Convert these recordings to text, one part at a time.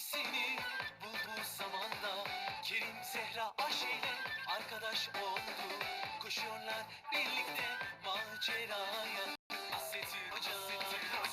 sevgilisini bul bu zamanda. Kerim Zehra Ayşe ile arkadaş oldu. Koşuyorlar birlikte maceraya. Nasrettin Hoca. Zaman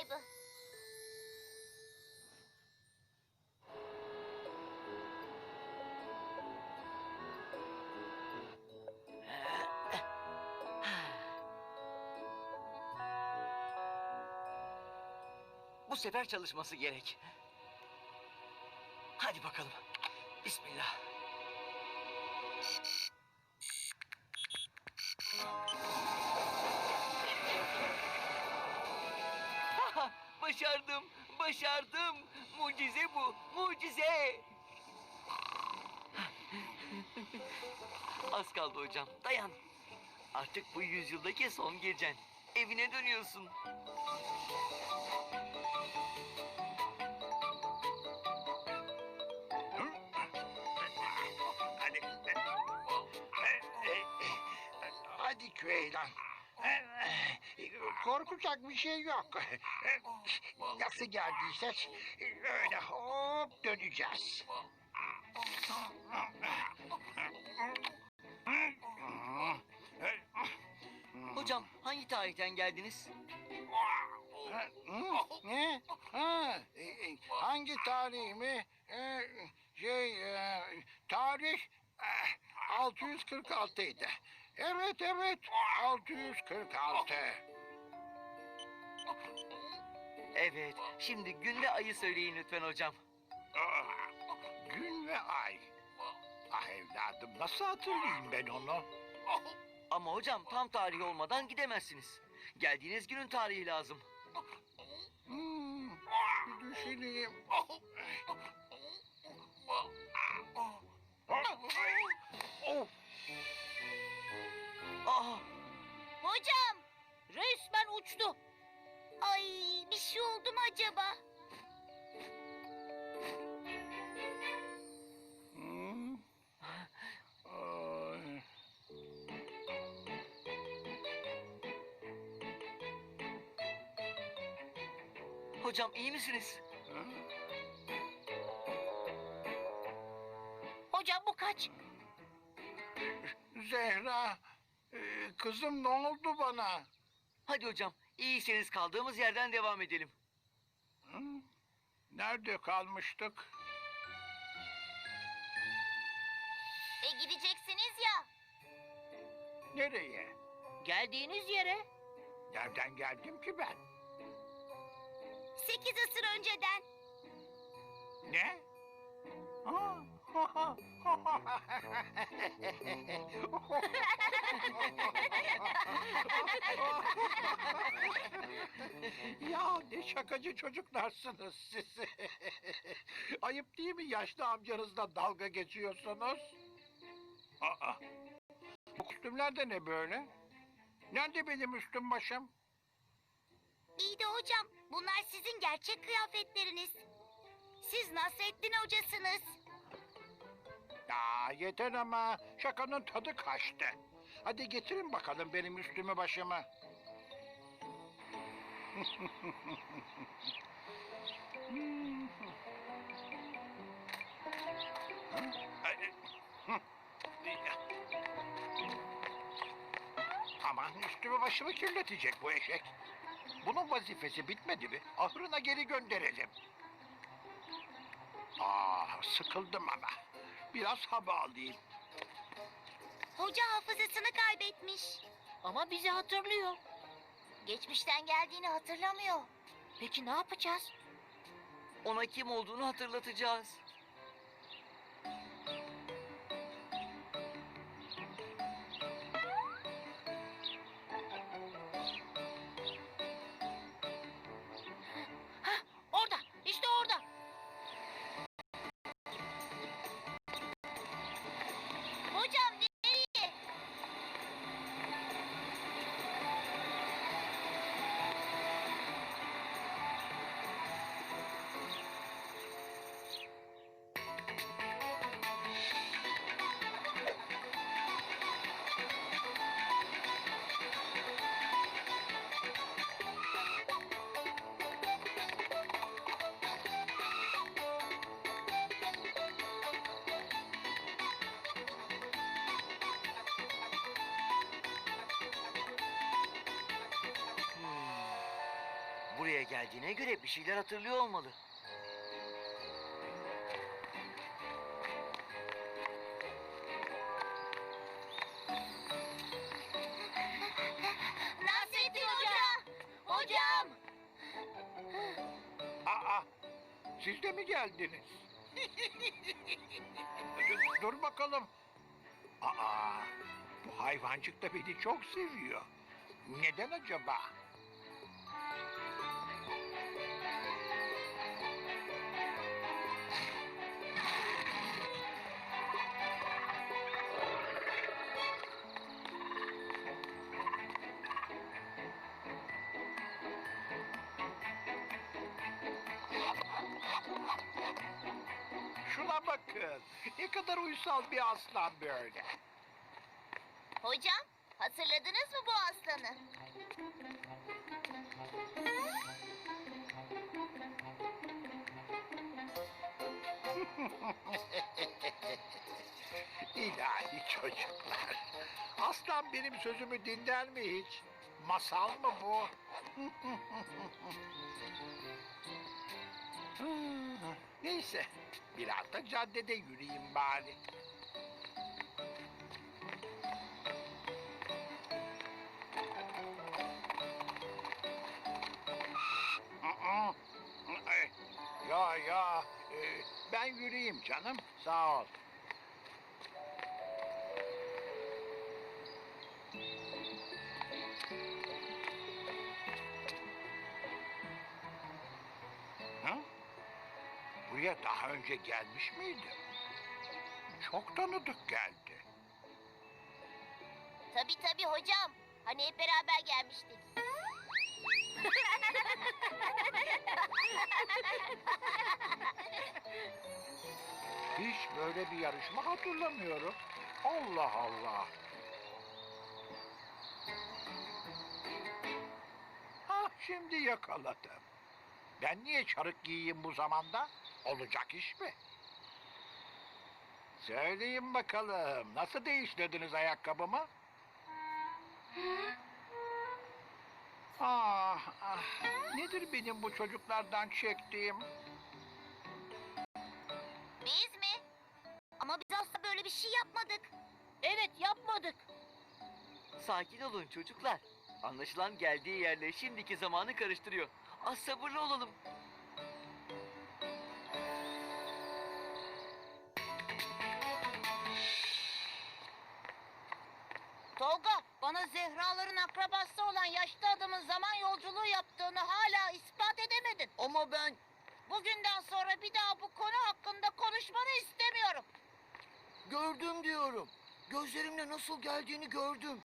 kaybı. Bu sefer çalışması gerek. Hadi bakalım. Bismillah. Başardım, başardım. Mucize bu, mucize. Az kaldı hocam, dayan. Artık bu yüzyıldaki son gecen. Evine dönüyorsun. Hadi. Küheylan. Korkacak bir şey yok. Nasıl geldiysek öyle hop döneceğiz. Hocam hangi tarihten geldiniz? Ne? Ha, e, e, hangi tarih mi? E, Şey, e, tarih eh, 646 idi. Evet, evet, 646. Evet, şimdi gün ve ayı söyleyin lütfen hocam. Ah, Gün ve ay. Ah evladım, nasıl hatırlayayım ben onu? Ama hocam tam tarih olmadan gidemezsiniz. Geldiğiniz günün tarihi lazım. Hmm, bir düşüneyim. Oh, Aa, Hocam, resmen uçtu. Ay, bir şey oldu mu acaba? hocam iyi misiniz? Hocam bu kaç? Zehra, e, kızım ne oldu bana? Hadi hocam, iyiyseniz kaldığımız yerden devam edelim. Hı? Nerede kalmıştık? E gideceksiniz ya. Nereye? Geldiğiniz yere. Nereden geldim ki ben? Sekiz asır önceden. Ne? Ha? ya ne şakacı çocuklarsınız siz. Ayıp değil mi yaşlı amcanızla dalga geçiyorsunuz? Aa, bu kostümler de ne böyle? Nerede benim üstüm başım? İyi de hocam, bunlar sizin gerçek kıyafetleriniz. Siz Nasrettin hocasınız. Ya yeter ama şakanın tadı kaçtı. Hadi getirin bakalım benim üstümü başımı. Aman üstümü başımı kirletecek bu eşek. Bunun vazifesi bitmedi mi? Ahırına geri gönderelim. Ah sıkıldım ama. Biraz hava alayım. Hoca hafızasını kaybetmiş. Ama bizi hatırlıyor. Geçmişten geldiğini hatırlamıyor. Peki ne yapacağız? Ona kim olduğunu hatırlatacağız. Buraya geldiğine göre bir şeyler hatırlıyor olmalı. Nasrettin Hoca! Hocam! Aa, siz de mi geldiniz? dur, dur bakalım. Aa, bu hayvancık da beni çok seviyor. Neden acaba? Bakın. Ne kadar uysal bir aslan böyle. Hocam, hatırladınız mı bu aslanı? İlahi çocuklar. Aslan benim sözümü dinler mi hiç? Masal mı bu? Hmm, Neyse, biraz da caddede yürüyeyim bari. Aa, ay, Ya ya, e, ben yürüyeyim canım, sağ ol. Buraya daha önce gelmiş miydi? Çok tanıdık geldi. Tabii tabii hocam. Hani hep beraber gelmiştik. Hiç böyle bir yarışma hatırlamıyorum. Allah Allah. Ha şimdi yakaladım. Ben niye çarık giyeyim bu zamanda? Olacak iş mi? Söyleyin bakalım, nasıl değiştirdiniz ayakkabımı? Ah, ah, nedir benim bu çocuklardan çektiğim? Biz mi? Ama biz asla böyle bir şey yapmadık. Evet yapmadık. Sakin olun çocuklar. Anlaşılan geldiği yerle şimdiki zamanı karıştırıyor. Az sabırlı olalım. Bana Zehra'ların akrabası olan yaşlı adamın zaman yolculuğu yaptığını hala ispat edemedin. Ama ben... Bugünden sonra bir daha bu konu hakkında konuşmanı istemiyorum. Gördüm diyorum. Gözlerimle nasıl geldiğini gördüm.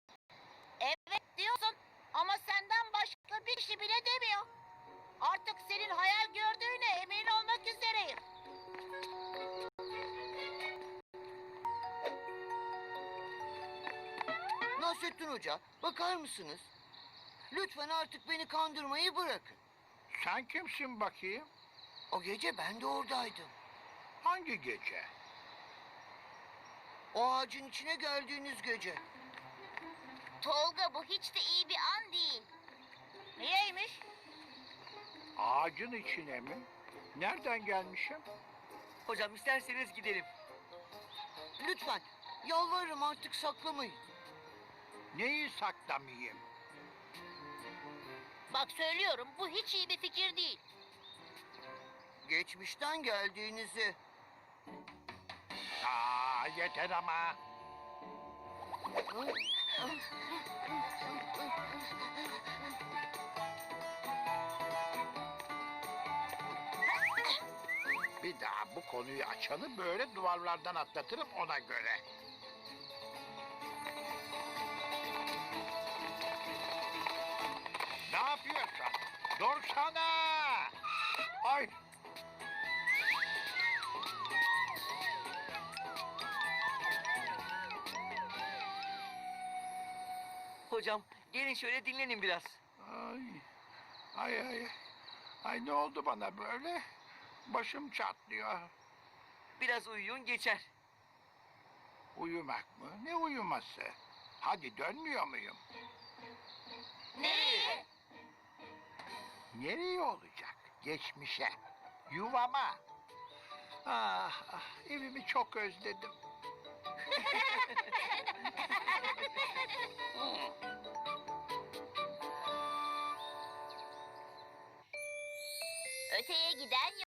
Nasrettin Hoca, bakar mısınız? Lütfen artık beni kandırmayı bırakın. Sen kimsin bakayım? O gece ben de oradaydım. Hangi gece? O ağacın içine geldiğiniz gece. Tolga bu hiç de iyi bir an değil. Niyeymiş? Ağacın içine mi? Nereden gelmişim? Hocam isterseniz gidelim. Lütfen, yalvarırım artık saklamayın. Neyi saklamayayım? Bak söylüyorum bu hiç iyi bir fikir değil. Geçmişten geldiğinizi. Aa, yeter ama. Bir daha bu konuyu açanı böyle duvarlardan atlatırım ona göre. Ne yapıyorsun? Dursana! Ay! Hocam gelin şöyle dinlenin biraz. Ay, ay, ay. Ay ne oldu bana böyle? Başım çatlıyor. Biraz uyuyun geçer. Uyumak mı? Ne uyuması? Hadi dönmüyor muyum? Nereye? Nereye olacak? Geçmişe. Yuvama. Ah, ah evimi çok özledim. Öteye giden